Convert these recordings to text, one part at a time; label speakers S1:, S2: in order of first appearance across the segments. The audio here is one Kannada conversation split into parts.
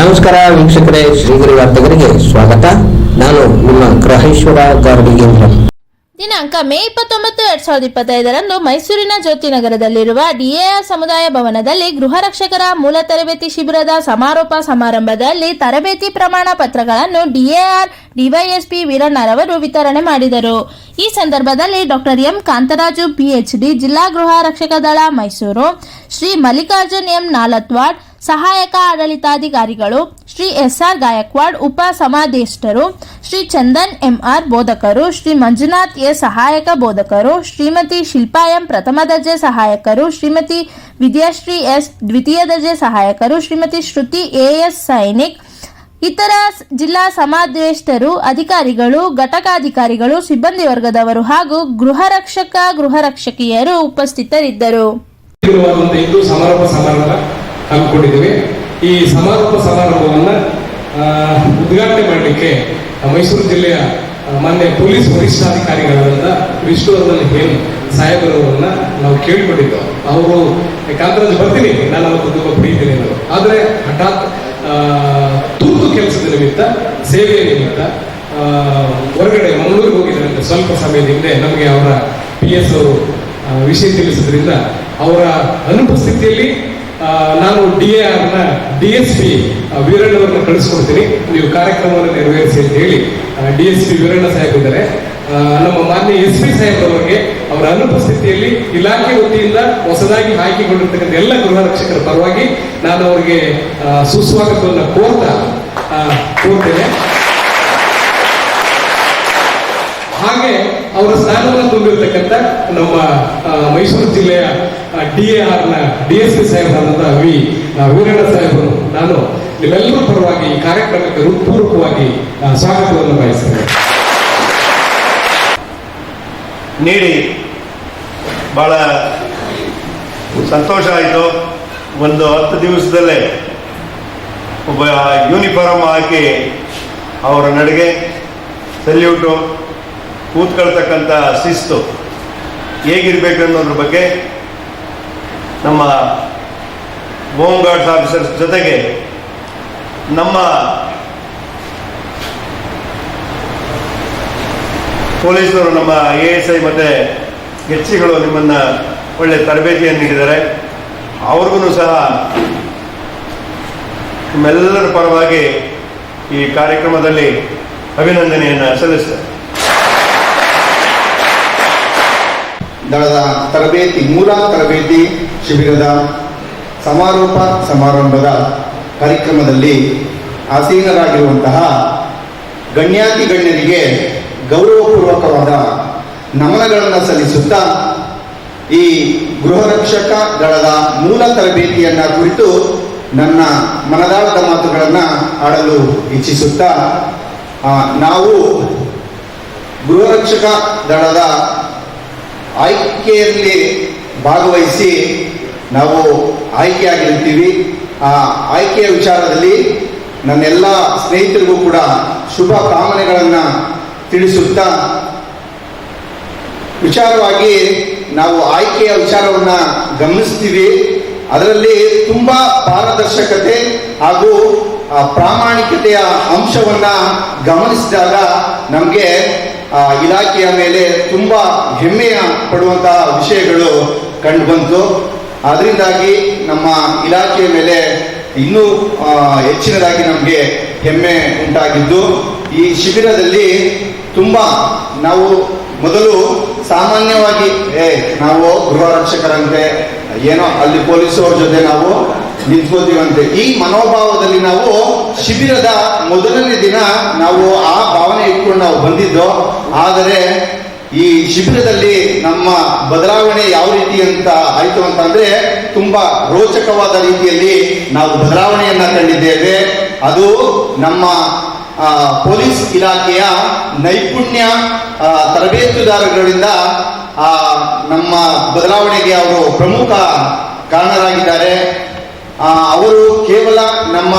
S1: ನಮಸ್ಕಾರ ವೀಕ್ಷಕರೇ, ಶ್ರೀಗಿರಿ ವಾರ್ತೆಗರಿಗೆ ಸ್ವಾಗತ. ನಾನು ನಿಮ್ಮ ಗ್ರಹೇಶ್ವರ ಗಾರ್ಡಿಗೇಂದ್ರ.
S2: ದಿನಾಂಕ ಮೇ ಇಪ್ಪತ್ತೊಂಬತ್ತು, ಎರಡ್ ಸಾವಿರದ ಇಪ್ಪತ್ತೈದರಂದು ಮೈಸೂರಿನ ಜ್ಯೋತಿನಗರದಲ್ಲಿರುವ ಡಿಎಆರ್ ಸಮುದಾಯ ಭವನದಲ್ಲಿ ಗೃಹ ರಕ್ಷಕರ ಮೂಲ ತರಬೇತಿ ಶಿಬಿರದ ಸಮಾರೋಪ ಸಮಾರಂಭದಲ್ಲಿ ತರಬೇತಿ ಪ್ರಮಾಣ ಪತ್ರಗಳನ್ನು ಡಿಎಆರ್ ಡಿವೈಎಸ್ಪಿ ವೀರಣ್ಣರವರು ವಿತರಣೆ ಮಾಡಿದರು. ಈ ಸಂದರ್ಭದಲ್ಲಿ ಡಾಕ್ಟರ್ ಎಂ ಕಾಂತರಾಜು ಪಿಎಚ್ಡಿ ಜಿಲ್ಲಾ ಗೃಹ ರಕ್ಷಕ ದಳ ಮೈಸೂರು, ಶ್ರೀ ಮಲ್ಲಿಕಾರ್ಜುನ್ ಎಂ ನಾಲತ್ವಾಡ್ ಸಹಾಯಕ ಆಡಳಿತಾಧಿಕಾರಿಗಳು ಶ್ರೀ ಎಸ್ಆರ್ ಗಾಯಕ್ವಾಡ್, ಉಪ ಸಮಾದೇಷ್ಟರು ಶ್ರೀ ಚಂದನ್ ಎಂಆರ್ ಬೋಧಕರು, ಶ್ರೀ ಮಂಜುನಾಥ್ ಎ ಸಹಾಯಕ ಬೋಧಕರು, ಶ್ರೀಮತಿ ಶಿಲ್ಪಾ ಎಂ ಪ್ರಥಮ ದರ್ಜೆ ಸಹಾಯಕರು, ಶ್ರೀಮತಿ ವಿದ್ಯಾಶ್ರೀ ಎಸ್ ದ್ವಿತೀಯ ದರ್ಜೆ ಸಹಾಯಕರು, ಶ್ರೀಮತಿ ಶ್ರುತಿ ಎಎಸ್ ಸೈನಿಕ್, ಇತರ ಜಿಲ್ಲಾ ಸಮಾದೇಷ್ಟರು ಅಧಿಕಾರಿಗಳು, ಘಟಕಾಧಿಕಾರಿಗಳು, ಸಿಬ್ಬಂದಿ ವರ್ಗದವರು ಹಾಗೂ ಗೃಹ ರಕ್ಷಕ, ಗೃಹ ರಕ್ಷಕಿಯರು ಉಪಸ್ಥಿತರಿದ್ದರು.
S3: ಹಮ್ಮಿಕೊಂಡಿದ್ದೀವಿ. ಈ ಸಮಾರೋಪ ಸಮಾರಂಭವನ್ನ ಉದ್ಘಾಟನೆ ಮಾಡಲಿಕ್ಕೆ ಮೈಸೂರು ಜಿಲ್ಲೆಯ ಮಾನ್ಯ ಪೊಲೀಸ್ ವರಿಷ್ಠಾಧಿಕಾರಿಗಳಾದ ವಿಷ್ಣುವರ್ಧನ್ ಹೇಮ್ ಸಾಹೇಬರವರನ್ನ ನಾವು ಕೇಳಿಕೊಂಡಿದ್ದು, ಅವರು ಕಾಂತರಾಜ್ ಬರ್ತೀನಿ. ನಾನು ಅವತ್ತು ತುಂಬ ಪ್ರೀತಿನಿ ನಾನು ಆದರೆ ಹಠಾತ್ ತುರ್ತು ಕೆಲಸದ ನಿಮಿತ್ತ, ಸೇವೆಯ ನಿಮಿತ್ತ ಹೊರಗಡೆ ಮಂಗಳೂರಿಗೆ ಹೋಗಿದ್ದಾರಂತೆ ಸ್ವಲ್ಪ ಸಮಯದ ಹಿಂದೆ ನಮಗೆ ಅವರ ಪಿ ಎಸ್ ಅವರು ವಿಷಯ ತಿಳಿಸಿದ್ರಿಂದ ಅವರ ಅನುಪಸ್ಥಿತಿಯಲ್ಲಿ ನಾನು ಡಿ ಎ ಆರ್ನ ಡಿ ಎಸ್ ಪಿ ವೀರಣ್ಣವರನ್ನ ಕಳಿಸ್ಕೊಡ್ತೀನಿ. ನೀವು ಕಾರ್ಯಕ್ರಮವನ್ನು ನೆರವೇರಿಸಿ ಅಂತ ಹೇಳಿ ಡಿ ಎಸ್ ಪಿ ವೀರಣ್ಣ ಸಾಹೇಬ್ ಇದ್ದಾರೆ. ಆ, ನಮ್ಮ ಮಾನ್ಯ ಎಸ್ ಪಿ ಸಾಹೇಬ್ರವರಿಗೆ ಅವರ ಅನುಪಸ್ಥಿತಿಯಲ್ಲಿ ಇಲಾಖೆ ವತಿಯಿಂದ ಹೊಸದಾಗಿ ಆಯ್ಕೆಗೊಂಡಿರ್ತಕ್ಕಂಥ ಎಲ್ಲ ಗೃಹ ರಕ್ಷಕರ ಪರವಾಗಿ ನಾನು ಅವರಿಗೆ ಸುಸ್ವಾಗತವನ್ನು ಕೋರ್ತಾ ಕೋರ್ತೇನೆ. ಹಾಗೆ ಅವರ ಸ್ಥಾನವನ್ನು ತುಂಬಿರ್ತಕ್ಕಂಥ ನಮ್ಮ ಮೈಸೂರು ಜಿಲ್ಲೆಯ ಡಿ ಎ ಆರ್ನ ಡಿ ಎಸ್ ಪಿ ಸಾಹೇಬರಾದಂಥ ವಿ ವೀರಣ್ಣ ಸಾಹೇಬರು. ನಾನು ನಿಮ್ಮೆಲ್ಲರ ಪರವಾಗಿ ಈ ಕಾರ್ಯಕ್ರಮಕ್ಕೆ ಹೃತ್ಪೂರ್ವಕವಾಗಿ ಸ್ವಾಗತವನ್ನು ಬಯಸ್ತೇನೆ.
S4: ನೀಡಿ. ಬಹಳ ಸಂತೋಷ ಆಯಿತು. ಒಂದು ಹತ್ತು ದಿವಸದಲ್ಲೇ ಒಬ್ಬ ಯೂನಿಫಾರ್ಮ್ ಹಾಕಿ ಅವರ ನಡಿಗೆ ಸಲ್ಯೂಟು ಕೂತ್ಕೊಳ್ತಕ್ಕಂಥ ಶಿಸ್ತು ಹೇಗಿರ್ಬೇಕು ಅನ್ನೋದ್ರ ಬಗ್ಗೆ ನಮ್ಮ ಹೋಮ್ ಗಾರ್ಡ್ಸ್ ಆಫೀಸರ್ಸ್ ಜೊತೆಗೆ ನಮ್ಮ ಪೊಲೀಸರು, ನಮ್ಮ ಎ ಎಸ್ ಐ ಮತ್ತು ಎಚ್ ಸಿಗಳು ನಿಮ್ಮನ್ನು ಒಳ್ಳೆ ತರಬೇತಿಯನ್ನು ನೀಡಿದ್ದಾರೆ. ಅವ್ರಿಗೂ ಸಹ ನಿಮ್ಮೆಲ್ಲರ ಪರವಾಗಿ ಈ ಕಾರ್ಯಕ್ರಮದಲ್ಲಿ ಅಭಿನಂದನೆಯನ್ನು ಸಲ್ಲಿಸ್ತೇನೆ.
S5: ದಳದ ತರಬೇತಿ ಮೂಲ ತರಬೇತಿ ಶಿಬಿರದ ಸಮಾರೋಪ ಸಮಾರಂಭದ ಕಾರ್ಯಕ್ರಮದಲ್ಲಿ ಆಸೀನರಾಗಿರುವಂತಹ ಗಣ್ಯಾತಿ ಗಣ್ಯರಿಗೆ ಗೌರವಪೂರ್ವಕವಾದ ನಮನಗಳನ್ನು ಸಲ್ಲಿಸುತ್ತಾ ಈ ಗೃಹರಕ್ಷಕ ದಳದ ಮೂಲ ತರಬೇತಿಯನ್ನ ಕುರಿತು ನನ್ನ ಮನದಾಳದ ಮಾತುಗಳನ್ನು ಆಡಲು ಇಚ್ಛಿಸುತ್ತಾ ನಾವು ಗೃಹರಕ್ಷಕ ದಳದ ಆಯ್ಕೆಯಲ್ಲಿ ಭಾಗವಹಿಸಿ ನಾವು ಆಯ್ಕೆಯಾಗಿರ್ತೀವಿ ಆ ಆಯ್ಕೆಯ ವಿಚಾರದಲ್ಲಿ ನನ್ನೆಲ್ಲ ಸ್ನೇಹಿತರಿಗೂ ಕೂಡ ಶುಭ ಕಾಮನೆಗಳನ್ನು ತಿಳಿಸುತ್ತಾ ವಿಚಾರವಾಗಿ ನಾವು ಆಯ್ಕೆಯ ವಿಚಾರವನ್ನು ಗಮನಿಸ್ತೀವಿ. ಅದರಲ್ಲಿ ತುಂಬ ಪಾರದರ್ಶಕತೆ ಹಾಗೂ ಪ್ರಾಮಾಣಿಕತೆಯ ಅಂಶವನ್ನು ಗಮನಿಸಿದಾಗ ನಮಗೆ ಇಲಾಖೆಯ ಮೇಲೆ ತುಂಬಾ ಹೆಮ್ಮೆಯ ಪಡುವಂತಹ ವಿಷಯಗಳು ಕಂಡು ಬಂತು ಅದರಿಂದಾಗಿ ನಮ್ಮ ಇಲಾಖೆಯ ಮೇಲೆ ಇನ್ನೂ ಆ, ಹೆಚ್ಚಿನದಾಗಿ ನಮಗೆ ಹೆಮ್ಮೆ ಉಂಟಾಗಿದ್ದು ಈ ಶಿಬಿರದಲ್ಲಿ ತುಂಬಾ ನಾವು ಮೊದಲು ಸಾಮಾನ್ಯವಾಗಿ ಏ ನಾವು ಗೃಹ ರಕ್ಷಕರಂತೆ ಏನೋ ಅಲ್ಲಿ ಪೊಲೀಸವ್ರ ಜೊತೆ ನಾವು ನಿಂತ್ಕೋತೀವಂತೆ. ಈ ಮನೋಭಾವದಲ್ಲಿ ನಾವು ಶಿಬಿರದ ಮೊದಲನೇ ದಿನ ನಾವು ಆ ಭಾವನೆ ಇಟ್ಕೊಂಡು ನಾವು ಬಂದಿದ್ದು. ಆದರೆ ಈ ಶಿಬಿರದಲ್ಲಿ ನಮ್ಮ ಬದಲಾವಣೆ ಯಾವ ರೀತಿ ಅಂತ ಆಯ್ತು ಅಂತಂದ್ರೆ ತುಂಬಾ ರೋಚಕವಾದ ರೀತಿಯಲ್ಲಿ ನಾವು ಬದಲಾವಣೆಯನ್ನ ಕಂಡಿದ್ದೇವೆ. ಅದು ನಮ್ಮ ಪೊಲೀಸ್ ಇಲಾಖೆಯ ನೈಪುಣ್ಯ ತರಬೇತುದಾರಗಳಿಂದ ಆ, ನಮ್ಮ ಬದಲಾವಣೆಗೆ ಅವರು ಪ್ರಮುಖ ಕಾರಣರಾಗಿದ್ದಾರೆ. ಅವರು ಕೇವಲ ನಮ್ಮ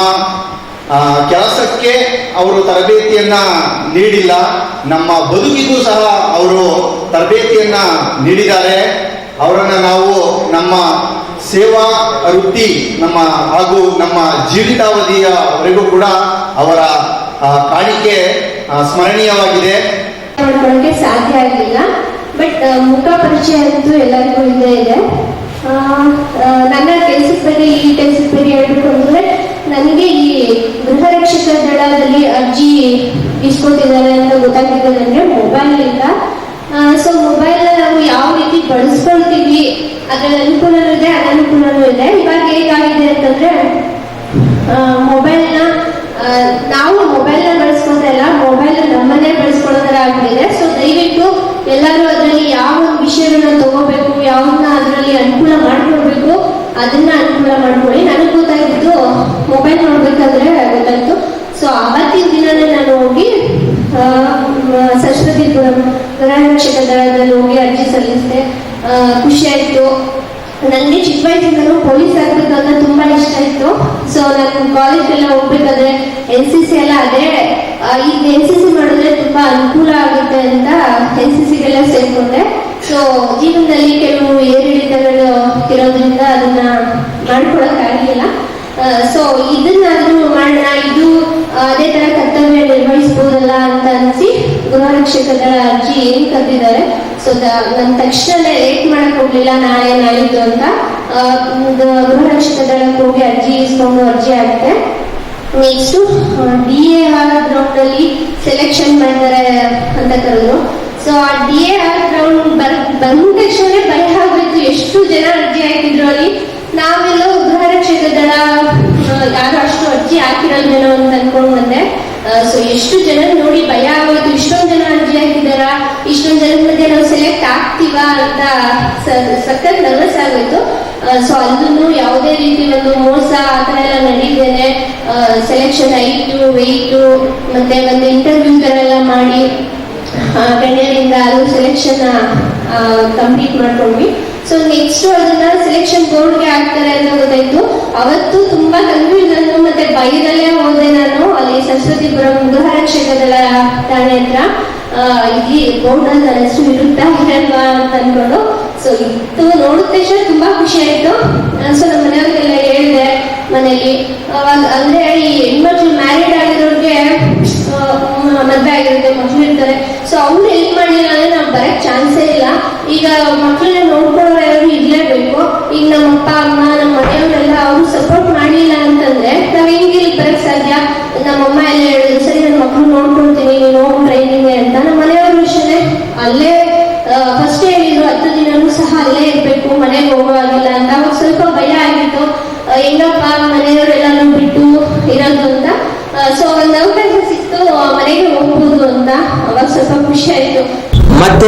S5: ಕೆಲಸಕ್ಕೆ ಅವರು ತರಬೇತಿಯನ್ನ ನೀಡಿಲ್ಲ. ನಮ್ಮ ಬದುಕಿಗೂ ಸಹ ಅವರು ತರಬೇತಿಯನ್ನ ನೀಡಿದ್ದಾರೆ. ಅವರನ್ನು ನಾವು ನಮ್ಮ ಸೇವಾ ವೃತ್ತಿ ನಮ್ಮ ಹಾಗೂ ನಮ್ಮ ಜೀವಿತಾವಧಿಯವರೆಗೂ ಕೂಡ ಅವರ ಕಾಣಿಕೆ ಸ್ಮರಣೀಯವಾಗಿದೆ.
S6: ಸಾಧ್ಯ ಆಗಲಿಲ್ಲ ಬಟ್ ಮುಖ ಪರಿಚಯ ಎಲ್ಲರಿಗೂ ಇದೆ ಆ, ನನ್ನ ಬಗ್ಗೆ ಹೇಳ್ಬೇಕು ನನಗೆ ಈ ಗೃಹ ರಕ್ಷಕ ದಳದಲ್ಲಿ ಅರ್ಜಿ ಇಸ್ಕೊತಿದ್ದಾರೆ ಅಂತ ಗೊತ್ತಾಗ್ತಿದೆ ನನಗೆ ಮೊಬೈಲಿಂದ ಸೊ ಮೊಬೈಲ್ ನಾವು ಯಾವ ರೀತಿ ಬಳಸ್ಕೊಳ್ತೀವಿ? ಅದರ ಅನುಕೂಲನೂ ಇದೆ, ಅನನುಕೂಲನೂ ಇದೆ. ಇವಾಗ ಹೇಗಾಗಿದೆ ಅಂತಂದ್ರೆ ಮೊಬೈಲ್ನ ನಾವು ಮೊಬೈಲ್ನ ಇಲ್ಲ ಮೊಬೈಲ್ ನಮ್ಮನ್ನೇ ಬಳಸ್ಕೊಳ್ಳೋ ಥರ ಆಗ್ಬಿಟ್ಟಿದೆ ಸೊ ದಯವಿಟ್ಟು ಎಲ್ಲರೂ ಅದರಲ್ಲಿ ಯಾವ ವಿಷಯಗಳನ್ನ ತಗೋಬೇಕು ಯಾವನ್ನ ಅದರಲ್ಲಿ ಅನುಕೂಲ ಮಾಡ್ಕೊಳ್ಬೇಕು ಅದನ್ನ ಅನುಕೂಲ ಮಾಡ್ಕೊಳ್ಳಿ. ನನಗೆ ಗೊತ್ತಾಗಿದ್ದು ಮೊಬೈಲ್ ನೋಡ್ಬೇಕಾದ್ರೆ ಗೊತ್ತಾಯ್ತು. ಸೊ ಅವತ್ತಿನ ದಿನನೇ ನಾನು ಹೋಗಿ ಸರಸ್ವತಿ ದಳದಲ್ಲಿ ಹೋಗಿ ಅರ್ಜಿ ಸಲ್ಲಿಸಿದೆ. ಖುಷಿ ಆಯ್ತು ನನಗೆ ಚಿಕ್ಕ ವಯಸ್ಸಿಂದಲೂ ಪೊಲೀಸ್ ಆಗ್ಬೇಕು ಅಂತ ತುಂಬಾ ಇಷ್ಟ ಇತ್ತು. ಸೊ ನಾನು ಕಾಲೇಜ್ಗೆಲ್ಲ ಹೋಗ್ಬೇಕಾದ್ರೆ ಎನ್ ಸಿ ಸಿ ಎಲ್ಲ ಅದೇ ಈಗ ಎನ್ ಸಿ ಸಿ ಮಾಡಿದ್ರೆ ತುಂಬಾ ಅನುಕೂಲ ಆಗುತ್ತೆ ಅಂತ ಎನ್ ಸಿ ಸಿಗೆಲ್ಲ ಸೇರ್ಕೊಂಡೆ. ಸೊ, ಜೀವನದಲ್ಲಿ ಕೆಲವು ಏರಿಳಿತಗಳು ಇರೋದ್ರಿಂದ ಅದನ್ನ ಮಾಡ್ಕೊಳಕ್ಕಾಗಲಿಲ್ಲ. ಸೊ, ಇದನ್ನಾದ್ರೂ ಮಾಡೋಣ, ಇದು ಅದೇ ತರ ಕರ್ತವ್ಯ ನಿರ್ವಹಿಸಬಹುದಲ್ಲ ಅಂತ ಅನ್ಸಿ ಗೃಹ ರಕ್ಷಕ ಅರ್ಜಿ ಏನ್ ಕರೆದಿದ್ದಾರೆ, ಸೊ ನನ್ ತಕ್ಷಣ ಲೇಟ್ ಮಾಡಕ್ ಹೋಗ್ಲಿಲ್ಲ ನಾಳೆ, ನಾಳಿದ್ದು ಅಂತ. ಗೃಹ ರಕ್ಷಕ ಹೋಗಿ ಅರ್ಜಿ ಇಸ್ಕೊಂಡು ಅರ್ಜಿ ಆಗುತ್ತೆ next D A R ground ಅಲ್ಲಿ ಸೆಲೆಕ್ಷನ್ ಮಾಡ್ತಾರೆ ಅಂತ ಕರೆದ್ರು. ಸೊ, ಆ ಡಿ ಎ ಆರ್ ಬಂದ ತಕ್ಷಣ ಭಯ ಆಗ್ಬೇಕು ಎಷ್ಟು ಜನ ಅರ್ಜಿ ಹಾಕಿದ್ರು ಅಲ್ಲಿ? ನಾವೆಲ್ಲ ಉದ್ಧಾರ ಕ್ಷೇತ್ರದಳ ಯಾರು ಅಷ್ಟು ಅರ್ಜಿ ಹಾಕಿರಲ್ವೇನೋ ಅಂತ ಅನ್ಕೊಂಡ್ ಬಂದೆ. ಸೊ ಎಷ್ಟು ಜನ ನೋಡಿ ಭಯ ಆಗೋಯ್ತು. ಇಷ್ಟೊಂದು ಜನ ಅರ್ಜಿ ಹಾಕಿದಾರ? ಇಷ್ಟೊಂದು ಜನ ಮಧ್ಯೆ ನಾವು ಸೆಲೆಕ್ಟ್ ಆಗ್ತೀವಾ ಅಂತ ಸಖತ್ ನರ್ವಸ್ ಆಗೋಯ್ತು. ಸೊ ಅಲ್ಲೂ ಯಾವುದೇ ರೀತಿ ಒಂದು ಮೋಸ ಆ ಥರ ಎಲ್ಲ ನಡೀದೇನೆ. ಸೆಲೆಕ್ಷನ್ ಐಟು ವೆಯ್ಟು ಮತ್ತೆ ಒಂದು ಇಂಟರ್ವ್ಯೂ ತರ ಎಲ್ಲ ಮಾಡಿ ಗಣ್ಯರಿಂದ ಅದು ಸೆಲೆಕ್ಷನ್ ಕಂಪ್ಲೀಟ್ ಮಾಡ್ಕೊಂಡ್ವಿ ಸೊ ನೆಕ್ಸ್ಟ್ ಅದನ್ನ ಸೆಲೆಕ್ಷನ್ ಬೋರ್ಡ್ಗೆ ಹಾಕ್ತಾರೆ ಅಂತ ಗೊತ್ತಾಯ್ತು. ಅವತ್ತು ತುಂಬಾ ಕನ್ಫ್ಯೂಷನ್ ಮತ್ತೆ ಬೈದಲ್ಲೇ ಹೋದೆ ನಾನು. ಅಲ್ಲಿ ಸರಸ್ವತಿಪುರಂ ಗೃಹ ಕ್ಷೇತ್ರದಲ್ಲ ಠಾಣೆ ಹತ್ರ. ಇಲ್ಲಿ ಬೋರ್ಡ್ ಅಲ್ಲಿ ನನ್ನ ಹೆಸರು ಇರುತ್ತಾ ಇರಲ್ವಾ ಅಂತ ಅನ್ಕೊಂಡು. ಸೊ ಇತ್ತು ನೋಡಿದ ತಕ್ಷಣ ತುಂಬಾ ಖುಷಿ ಆಯ್ತು. ಸೊ ನಮ್ಮ ಮನೆಯವ್ರಿಗೆಲ್ಲ ಹೇಳಿದೆ ಮನೆಯಲ್ಲಿ. ಅವಾಗ ಅಂದ್ರೆ ಈ ಹೆಣ್ಮಕ್ಳು ಮ್ಯಾರಿಡ್ ಆಗಿರೋರಿಗೆ ಆ, ಮ- ಮದ್ವೆ ಆಗಿರುತ್ತೆ, ಮಕ್ಳು ಇರ್ತಾರೆ. ಸೊ ಅವ್ರು ಹೆಲ್ಪ್ ಮಾಡಲಿಲ್ಲ ಅಂದ್ರೆ ನಾವು ಬರಕ್ ಚಾನ್ಸೇ ಇಲ್ಲ. ಈಗ ಮಕ್ಳನ್ನ ನೋಡ್ಕೊಳ್ಳೋ ಯಾರು ಇರ್ಲೇಬೇಕು. ಈಗ ನಮ್ಮ ಅಪ್ಪ, ಅಮ್ಮ, ನಮ್ಮ ಮನೆಯವರೆಲ್ಲ ಅವ್ರು ಸಪೋರ್ಟ್ ಮಾಡ್ಲಿಲ್ಲ ಅಂತಂದ್ರೆ ನಾವ್ ಹೆಂಗೆ ಇಲ್ಲಿ ಬರಕ್ ಸಾಧ್ಯ? ನಮ್ಮಮ್ಮ ಎಲ್ಲ ಹೇಳಿದ್ರು, ಸರಿ ನನ್ನ ಮಕ್ಳು ನೋಡ್ಕೊಳ್ತೀನಿ, ನೀನು ಹೋಗು ಟ್ರೈನಿಂಗ್ ಅಂತ. ನಮ್ಮ ಮನೆಯವರು ವಿಷಯನೇ ಅಲ್ಲೇ ಫಸ್ಟ್ ಹೇಳಿದ್ರು, ಹತ್ತು ದಿನನೂ ಸಹ ಅಲ್ಲೇ ಇರ್ಬೇಕು ಮನೆಗೆ ಹೋಗುವಾಗಿಲ್ಲ ಅಂತ ಅವಾಗ ಸ್ವಲ್ಪ ಭಯ ಆಗಿತ್ತು ಆ, ಹೆಂಗಪ್ಪ ಮನೆಯವರೆಲ್ಲರೂ ಬಿಟ್ಟು ಇರೋದು ಅಂತ ಸೊ ಒಂದು ಅವಕಾಶ ಸಿಕ್ತು ಆ, ಮನೆಗೆ ಹೋಗ್ಬೋದು ಅಂತ ಅವಾಗ ಸ್ವಲ್ಪ ಖುಷಿ ಆಯ್ತು
S1: ಮತ್ತೆ